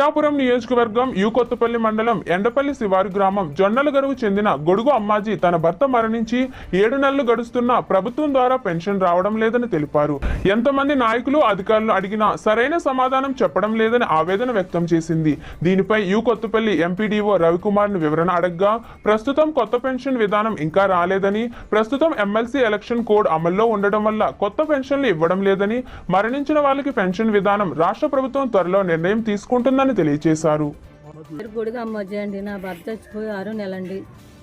పిఠాపురం నియోజకవర్గం యు కొత్తపల్లి మండలం ఎండపల్లి శివారు గ్రామం జొన్నలగరువు చెందిన గొడుగు అమ్మాజీ తన భర్త మరణించి ఏడు నెలలు గడుస్తున్నా ప్రభుత్వం ద్వారా పెన్షన్ రావడం లేదని తెలిపారు. ఎంతమంది నాయకులు అధికారులు అడిగినా సరైన సమాధానం చెప్పడం లేదని ఆవేదన వ్యక్తం చేసింది. దీనిపై యు కొత్తపల్లి ఎంపీడీఓ రవికుమార్ను వివరణ అడగ్గా ప్రస్తుతం కొత్త పెన్షన్ విధానం ఇంకా రాలేదని ప్రస్తుతం ఎమ్మెల్సీ ఎలక్షన్ కోడ్ అమల్లో ఉండడం వల్ల కొత్త పెన్షన్లు ఇవ్వడం లేదని మరణించిన వాళ్ళకి పెన్షన్ విధానం రాష్ట్ర ప్రభుత్వం త్వరలో నిర్ణయం తీసుకుంటుందని తెలియజేశారు పేరు గొడుగు అమ్మొజ్జి అండి. నా భర్త చచ్చిపోయి ఆరో నెల అండి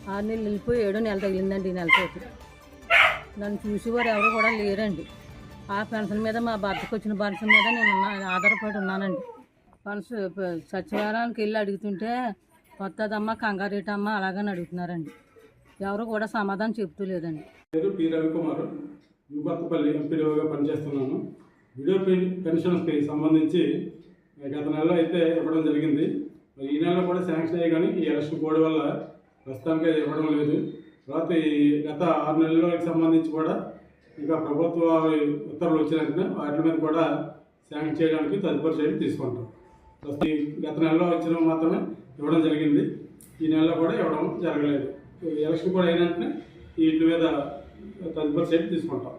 ఆరు నెలలు వెళ్ళిపోయి ఏడో నెల తగిలిందండి ఈ నెలతోటి నన్ను చూసేవారు ఎవరు కూడా లేరండి. ఆ పెన్షన్ మీద మా భర్తకు వచ్చిన పెన్షన్ మీద నేను ఆధారపడి ఉన్నానండి. పెన్షన్ సచివాలయానికి వెళ్ళి అడుగుతుంటే కొత్తదమ్మ కంగారేటమ్మ అలాగని అడుగుతున్నారండి. ఎవరు కూడా సమాధానం చెప్తూ లేదండి. పేరు పి. రవికుమార్ యువకొత్తపల్లి ఎంపీడీఓగా పనిచేస్తున్నాను. వీడియో పెన్- పెన్షన్స్కి సంబంధించి గత నెలలో అయితే ఇవ్వడం జరిగింది. మరి ఈ నెలలో కూడా శాంక్షన్ అయ్యి కానీ ఈ ఎలక్షన్ కోడ్ వల్ల ప్రస్తుతానికి అది ఇవ్వడం లేదు. తర్వాత ఈ గత ఆరు నెలలకు సంబంధించి కూడా ఇంకా ప్రభుత్వ ఉత్తర్వులు వచ్చిన వాటి మీద కూడా శాంక్షన్ చేయడానికి తదుపరి చర్యలు తీసుకుంటాం. ప్రస్తుతం ఈ గత నెలలో వచ్చిన మాత్రమే ఇవ్వడం జరిగింది. ఈ నెలలో కూడా ఇవ్వడం జరగలేదు. ఎలక్షన్ కూడా అయిన వెంటనే వీటి మీద తదుపరి చర్యలు తీసుకుంటాం.